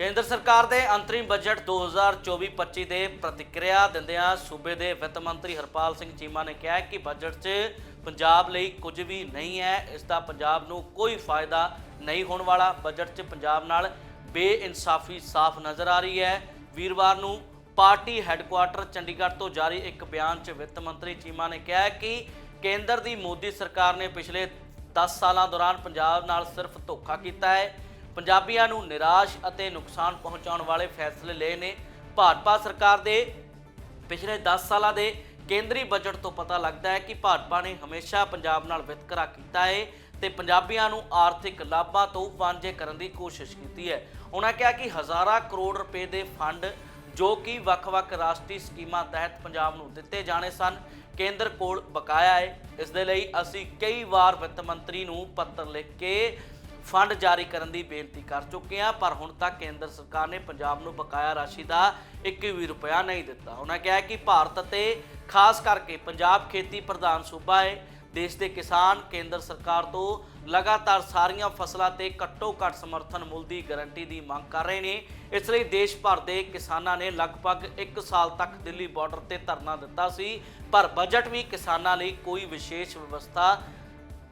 ਕੇਂਦਰ ਸਰਕਾਰ ਦੇ ਅੰਤਰਿਮ ਬਜਟ 2024-25 ਦੇ ਪ੍ਰਤੀਕਿਰਿਆ ਦਿੰਦਿਆਂ ਸੂਬੇ ਦੇ ਵਿੱਤ ਮੰਤਰੀ ਹਰਪਾਲ ਸਿੰਘ ਚੀਮਾ ਨੇ ਕਿਹਾ ਕਿ ਬਜਟ 'ਚ ਪੰਜਾਬ ਲਈ ਕੁਝ ਵੀ ਨਹੀਂ ਹੈ। ਇਸ ਦਾ ਪੰਜਾਬ ਨੂੰ ਕੋਈ ਫਾਇਦਾ ਨਹੀਂ ਹੋਣ ਵਾਲਾ। ਬਜਟ 'ਚ ਪੰਜਾਬ ਨਾਲ ਬੇਇਨਸਾਫੀ ਸਾਫ਼ ਨਜ਼ਰ ਆ ਰਹੀ ਹੈ। ਵੀਰਵਾਰ ਨੂੰ ਪਾਰਟੀ ਹੈੱਡਕੁਆਟਰ ਚੰਡੀਗੜ੍ਹ ਤੋਂ ਜਾਰੀ ਇੱਕ ਬਿਆਨ 'ਚ ਵਿੱਤ ਮੰਤਰੀ ਚੀਮਾ ਨੇ ਕਿਹਾ ਕਿ ਕੇਂਦਰ ਦੀ ਮੋਦੀ ਸਰਕਾਰ ਨੇ ਪਿਛਲੇ 10 ਸਾਲਾਂ ਦੌਰਾਨ ਪੰਜਾਬ ਨਾਲ ਸਿਰਫ ਧੋਖਾ ਕੀਤਾ ਹੈ। ਪੰਜਾਬੀਆਂ ਨੂੰ ਨਿਰਾਸ਼ ਅਤੇ ਨੁਕਸਾਨ ਪਹੁੰਚਾਉਣ ਵਾਲੇ ਫੈਸਲੇ ਲਏ ਨੇ। ਭਾਜਪਾ ਸਰਕਾਰ ਦੇ ਪਿਛਲੇ 10 ਸਾਲਾਂ ਦੇ ਕੇਂਦਰੀ ਬਜਟ ਤੋਂ ਪਤਾ ਲੱਗਦਾ ਹੈ ਕਿ ਭਾਜਪਾ ਨੇ ਹਮੇਸ਼ਾ ਪੰਜਾਬ ਨਾਲ ਵਿਤਕਰਾ ਕੀਤਾ ਹੈ ਤੇ ਪੰਜਾਬੀਆਂ ਨੂੰ ਆਰਥਿਕ ਲਾਭਾਂ ਤੋਂ ਵਾਂਝੇ ਕਰਨ ਦੀ ਕੋਸ਼ਿਸ਼ ਕੀਤੀ ਹੈ। ਉਹਨਾਂ ਕਿਹਾ ਕਿ ਹਜ਼ਾਰਾਂ ਕਰੋੜ ਰੁਪਏ ਦੇ ਫੰਡ, ਜੋ ਕਿ ਵੱਖ-ਵੱਖ ਰਾਸ਼ਟਰੀ ਸਕੀਮਾਂ ਤਹਿਤ ਪੰਜਾਬ ਨੂੰ ਦਿੱਤੇ ਜਾਣੇ ਸਨ, ਕੇਂਦਰ ਕੋਲ ਬਕਾਇਆ ਹੈ ਇਸ ਦੇ ਲਈ ਅਸੀਂ ਕਈ ਵਾਰ ਵਿੱਤ ਮੰਤਰੀ ਨੂੰ ਪੱਤਰ ਲਿਖ ਕੇ ਫੰਡ ਜਾਰੀ ਕਰਨ ਦੀ ਬੇਨਤੀ ਕਰ ਚੁੱਕੇ ਹਾਂ, ਪਰ ਹੁਣ ਤੱਕ ਕੇਂਦਰ ਸਰਕਾਰ ਨੇ ਪੰਜਾਬ ਨੂੰ ਬਕਾਇਆ ਰਾਸ਼ੀ ਦਾ 1 ਵੀ ਰੁਪਇਆ ਨਹੀਂ ਦਿੱਤਾ। ਉਹਨਾਂ ਕਿਹਾ ਕਿ ਭਾਰਤ ਅਤੇ ਖਾਸ ਕਰਕੇ ਪੰਜਾਬ ਖੇਤੀ ਪ੍ਰਧਾਨ ਸੂਬਾ ਹੈ, ਦੇਸ਼ ਦੇ ਕਿਸਾਨ, ਕੇਂਦਰ ਸਰਕਾਰ ਤੋਂ ਲਗਾਤਾਰ ਸਾਰੀਆਂ ਫਸਲਾਂ ਤੇ ਘੱਟੋ ਘੱਟ ਸਮਰਥਨ ਮੁੱਲ ਦੀ ਗਾਰੰਟੀ ਦੀ ਮੰਗ ਕਰ ਰਹੇ ਨੇ। ਇਸ ਲਈ ਦੇਸ਼ ਭਰ ਦੇ ਕਿਸਾਨਾਂ ਨੇ ਲਗਭਗ 1 ਸਾਲ ਤੱਕ ਦਿੱਲੀ ਬਾਰਡਰ ਤੇ ਧਰਨਾ ਦਿੱਤਾ ਸੀ, ਪਰ ਬਜਟ ਵੀ ਕਿਸਾਨਾਂ ਲਈ ਕੋਈ ਵਿਸ਼ੇਸ਼ ਵਿਵਸਥਾ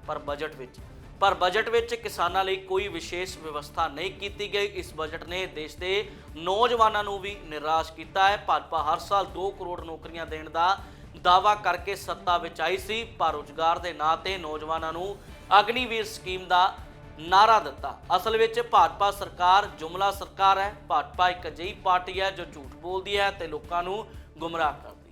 ਪਰ ਬਜਟ ਵਿੱਚ ਪਰ ਬਜਟ ਵਿੱਚ ਕਿਸਾਨਾਂ ਲਈ ਕੋਈ ਵਿਸ਼ੇਸ਼ ਵਿਵਸਥਾ ਨਹੀਂ ਕੀਤੀ ਗਈ। ਇਸ ਬਜਟ ਨੇ ਦੇਸ਼ ਦੇ ਨੌਜਵਾਨਾਂ ਨੂੰ ਵੀ ਨਿਰਾਸ਼ ਕੀਤਾ ਹੈ। ਭਾਜਪਾ ਹਰ ਸਾਲ 2 ਕਰੋੜ ਨੌਕਰੀਆਂ ਦੇਣ ਦਾ ਦਾਵਾ ਕਰਕੇ ਸੱਤਾ ਵਿੱਚ ਆਈ ਸੀ, ਪਰ ਰੁਜ਼ਗਾਰ ਦੇ ਨਾਂ ਤੇ ਨੌਜਵਾਨਾਂ ਨੂੰ ਅਗਨੀਵੀਰ ਸਕੀਮ ਦਾ ਨਾਰਾ ਦਿੱਤਾ। ਅਸਲ ਵਿੱਚ ਭਾਜਪਾ ਸਰਕਾਰ ਜੁਮਲਾ ਸਰਕਾਰ ਹੈ। ਭਾਜਪਾ ਇੱਕ ਅਜਿਹੀ ਪਾਰਟੀ ਹੈ ਜੋ ਝੂਠ ਬੋਲਦੀ ਹੈ ਤੇ ਲੋਕਾਂ ਨੂੰ ਗੁੰਮਰਾਹ ਕਰਦੀ